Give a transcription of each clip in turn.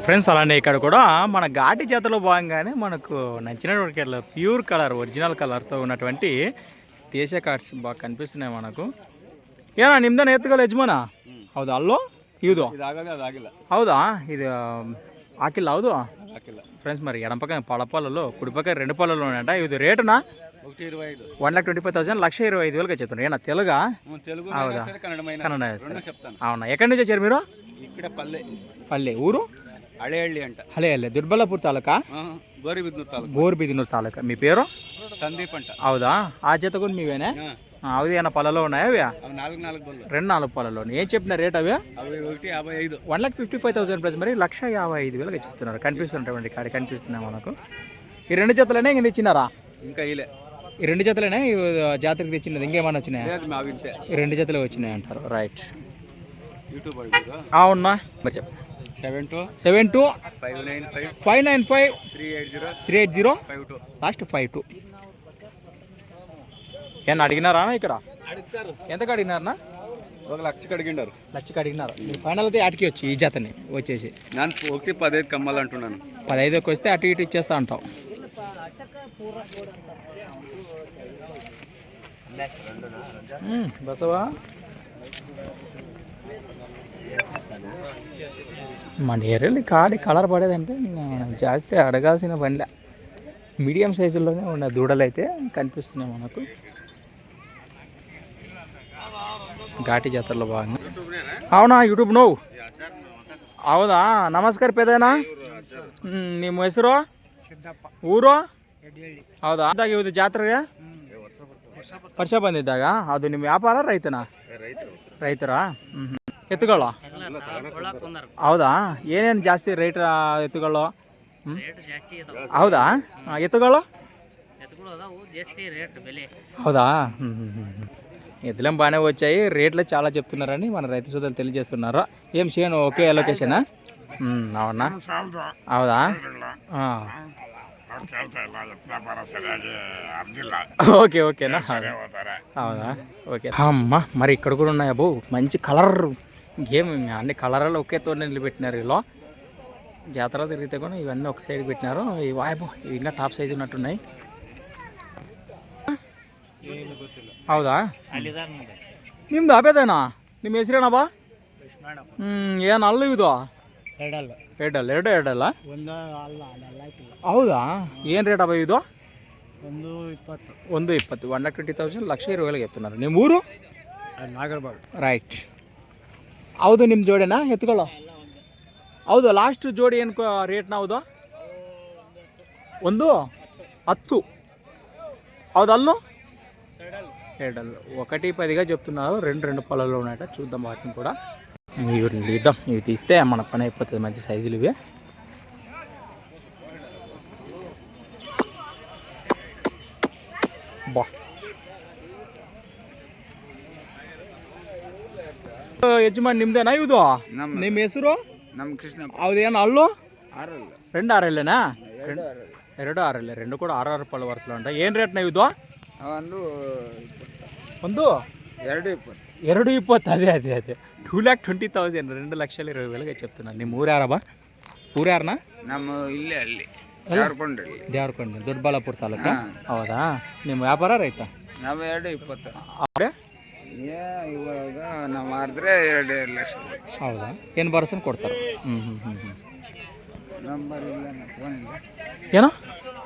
Friends అలానే ఇక్కడ కూడా మన ఘాటి జాతరలో భాగంగానే మనకు నచ్చినటువంటి కలర్ ప్యూర్ కలర్ ఒరిజినల్ కలర్తో ఉన్నటువంటి దేశ కార్డ్స్ బాగా కనిపిస్తున్నాయి మనకు ఏనా ನಿಮ್ದನ ಎತ್ತುಗಳ ಯಜಮಾನ ಹೌದಾ ಅಲ್ಲೋ ಇದು ಇದಾಗಲ್ಲ ಅದಾಗಿಲ್ಲ ಹೌದಾ ಇದು ಹಾಕಿಲ್ಲ ಹೌದು ಹಾಕಿಲ್ಲ ఫ్రెండ్స్ మరి ఎడం పక్కన పళ్ళపాలలో కుడి పక్కన రెండు పళ్ళలో ఉన్నాయంట ఇది రేటునా ఒకటి ఇరవై ఐదు one lakh twenty five thousand లక్ష ఇరవై ఐదు వేలుగా చెప్తున్నారు ఏనా తెలుగా ఉమ్, తెలుగు ಹೌದಾ? సరే కన్నడమైన కన్నడ రెండు చెప్తాను అవునా ఎక్కడి నుంచి వచ్చారు మీరు ఇక్కడ పల్లె పల్లె ఊరు హళేహళ్ళి అంట హళేహళ్ళి దుర్బలపూర్ తాలూకా ಗೋರಿಬಿದ್ನೂರು తాలూకా ಗೋರಿಬಿದ್ನೂರು తాలూకా మీ పేరు సందీప్ అంట అవుదా ఆ జత కూడా మీవేనే అవి ఏమైనా పొలాలు ఉన్నాయా అవి నాలుగు నాలుగు పొలాలు రెండు నాలుగు పొలాలు ఏం చెప్పిన రేట్ అవి అవి ఒకటి యాభై ఐదు one lakh fifty five thousand plus మరి లక్ష యాభై ఐదు వేలకి చెప్తున్నారు కనిపిస్తుంటామండి కాడి కనిపిస్తున్నాయి మనకు ఈ రెండు జతలనే ఇంక తెచ్చినారా ఇంకా ఇలే ఈ రెండు జతలేనే జాతరకు తెచ్చినది ఇంకేమైనా వచ్చినాయి రెండు జతలు వచ్చినాయి అంటారు రైట్ అవునా మరి చెప్పు. Seven two seven two five nine five five nine five three eight zero three eight zero five two. Last five two. ఏమన్నా అడిగినారా ఇక్కడ? అడుగుతారు. ఎంతకు అడిగినారనా ఒక లక్షకి అడిగిండారు. లక్షకి అడిగినారు. ఫైనల్ అయితే ఆటికి వచ్చి ఈ జతని వచ్చేసి. ನಾನು ఒకటి పదహైదు కమ్మాలి అంటున్నాను పదహైదుకి వస్తే అటు ఇటు ఇచ్చేస్తా అంటాం బసవా? మన ఏరియాలో కాడి కలర్ పడేదంటే ఇంకా జాస్తి అడగాల్సిన పనిలే మీడియం సైజులోనే ఉన్న దూడలు అయితే కనిపిస్తున్నాయి మనకు ఘాటి జాతరలో భాగంగా అవునా యూట్యూబ్ నువ్వు ಹೌದಾ ನಮಸ್ಕಾರ ಪೇದನಾ ಹ್ಮ್ ನಿಮ್ಮ ಹೆಸರು ಊರು ಹೌದಾ ಅದಾಗ ಇವತ್ತು ಜಾತ್ರೆಗೆ ವರ್ಷ ಬಂದಿದ್ದಾಗ ಅದು ನಿಮ್ಮ ವ್ಯಾಪಾರ ರೈತನಾ ರೈತರ ಹ್ಮ್ ಹ್ಮ್. ಎತ್ತುಗಳು ಹೌದಾ ಏನೇನು ಜಾಸ್ತಿ ರೇಟ್ ಎತ್ತುಗಳು ಹ್ಮ್? ಹೌದಾ ಆ, ಎತ್ತುಗಳು ಜಾಸ್ತಿ ರೇಟ್ ಬೆಲೆ హౌదా ఎద్దులేం బాగానే వచ్చాయి రేట్లు చాలా చెప్తున్నారని మన రైతు సోదరులు తెలియజేస్తున్నారు ఏం చేయను ఒకే లొకేషనా ఉమ్, అవునా ಹೌದಾ ಹಾಂ ఓకే ఓకేనా అవునా ఓకే అమ్మ మరి ఇక్కడ కూడా ఉన్నాయి అబ్బో మంచి కలర్ గేమ్ అన్ని కలరాలు ఒకే తోడని పెట్టినారు వీళ్ళు జాతర తిరిగితే కూడా ఇవన్నీ ఒక సైడ్ పెట్టినారు ఈ వాయబు ఇంకా టాప్ సైజ్ ఉన్నట్టున్నాయి ಹೌದಾ? ನಿಮ್ದು ಅಬೇದೇನಾ ನಿಮ್ಮ ಹೆಸರೇನಪ್ಪ ಏನು ಅಲ್ಲ ಇದು? ಎರಡಲ್ಲ ಎರಡು ಎರಡಲ್ಲ ಹೌದಾ? ಏನು ರೇಟ್ ಅಬ್ಬ ಇದು? ಒಂದು ಇಪ್ಪತ್ತು. ಒಂದು ಇಪ್ಪತ್ತು. ಒನ್ ಲ್ಯಾಕ್ ಟ್ವೆಂಟಿ ತೌಸಂಡ್ ಲಕ್ಷ ಇರುವಲ್ಲಿಗೆ ಎತ್ತುన్నారు ನಿಮ್ಮ ಊರು ನಾಗರಬಾದ್ ರೈಟ್ ಹೌದು ನಿಮ್ಮ ಜೋಡಿನಾ ಎತ್ಕೊಳ್ಳೋ ಹೌದು ಲಾಸ್ಟ್ ಜೋಡಿ ಏನು ರೇಟ್ನ ಹೌದು ಒಂದು ಹತ್ತು ಹೌದು ಅಲ್ಲೂ ఏడల్ ఒకటి పదిగా చెప్తున్నారు రెండు రెండు పొలాల్లో ఉన్నాయట చూద్దాం వాటిని కూడా ఇవి తీద్దాం ఇవి తీస్తే మన పని అయిపోతుంది మంచి సైజులు ఇవి బా ಯಜಮಾನ್ ನಿಮ್ದೇನಾ ಇದು ನಿಮ್ಮ ಹೆಸರು ನಮ್ಮ ಕೃಷ್ಣ ಅದೇನು ಅಲ್ಲೂ ಆರಲ್ಲ రెండు ఆరెళ్ళేనా ಎರಡು ಆರೆಲ್ಲ రెండు కూడా ಆರು ಆರು ಪಳ್ಳ ವರುಸಲು ఉంటాయి ಏನು ರೇಟ್ನ ಇದು ಒಂದು ಒಂದು ಎರಡು ಇಪ್ಪತ್ತು ಎರಡು ಇಪ್ಪತ್ತು అదే అదే అదే టూ ల్యాక్ ట్వంటీ థౌసండ్ రెండు లక్షల ఇరవై వేలుగా చెప్తున్నాను ನಿಮ್ಮ ఊరు యారబ్బా ఊరు ಯಾರನಾ ನಮ್ಮ ಇಲ್ಲೇ ಅಲ್ಲಿ ಎಲ್ಲ? ಜಾರ್ಕೊಂಡ್ರಿ ದೇವ್ರಕೊಂಡ ದೊಡ್ಡಬಳ್ಳಾಪುರ ತಾಲೂಕಾ ಹಾ. ಹೌದಾ ನಿಮ್ಮ ವ್ಯಾಪಾರ ರೈತ ನಾವು ಎರಡು ಇಪ್ಪತ್ತು ಅವ್ರೆ ಏ ಇವಾಗ ನಾವು ಮಾರಿದ್ರೆ ಎರಡು ಎರಡು ಲಕ್ಷ ಹೌದಾ ಏನು ಭರೋಸೆ ಕೊಡ್ತಾರೆ ಹ್ಞೂ ಹ್ಞೂ ಹ್ಞೂ ಹ್ಞೂ ನಂಬರ್ ಇಲ್ಲ ಫೋನ್ ಇಲ್ಲ ಏನೋ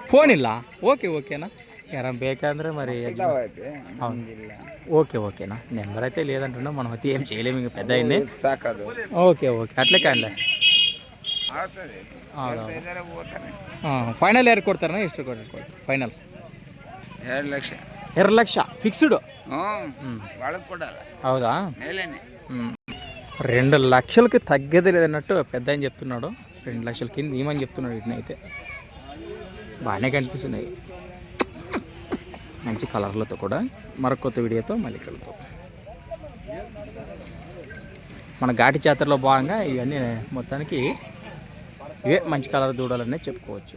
ಫೋನ್ ಇಲ್ಲ ಓಕೆ ఓకేనా ಯಾರ ಬೇಕಂದ್ರೆ మరి ఇదావైతే అవును. ಇಲ್ಲ ఓకే ఓకేనా నెంబర్ అయితే లేదంటున్నా మనం అయితే ఏం చేయలేము ఇంక పెద్ద అయింది ಸಾಕದು ఓకే ఓకే అట్లే కానిలే ಆಗ್ತದೆ ಹೌದಾ ಇದಾರೆ ಹೋಗ್ತಾರೆ ಹಾಂ ಫೈನಲ್ ಯಾರು ಕೊಡ್ತಾರಣ್ಣ ಎಷ್ಟು ಕೊಡ್ತಾರೆ ಫೈನಲ್ ಎರಡು ಲಕ್ಷ ಎರಡು ಲಕ್ಷ ఫిక్స్డ్ వాళ్ళకి రెండు లక్షలకి తగ్గేది లేదన్నట్టు పెద్ద ఆయన చెప్తున్నాడు. రెండు లక్షల కింద ఏమని చెప్తున్నాడు వీటినైతే బాగానే కనిపిస్తున్నాయి మంచి కలర్లతో కూడా మరొకొత్త వీడియోతో మళ్ళీ కలుగుతాం మన ఘాటి జాతరలో భాగంగా ఇవన్నీ మొత్తానికి ఇవే మంచి కలర్ దూడలనే చెప్పుకోవచ్చు.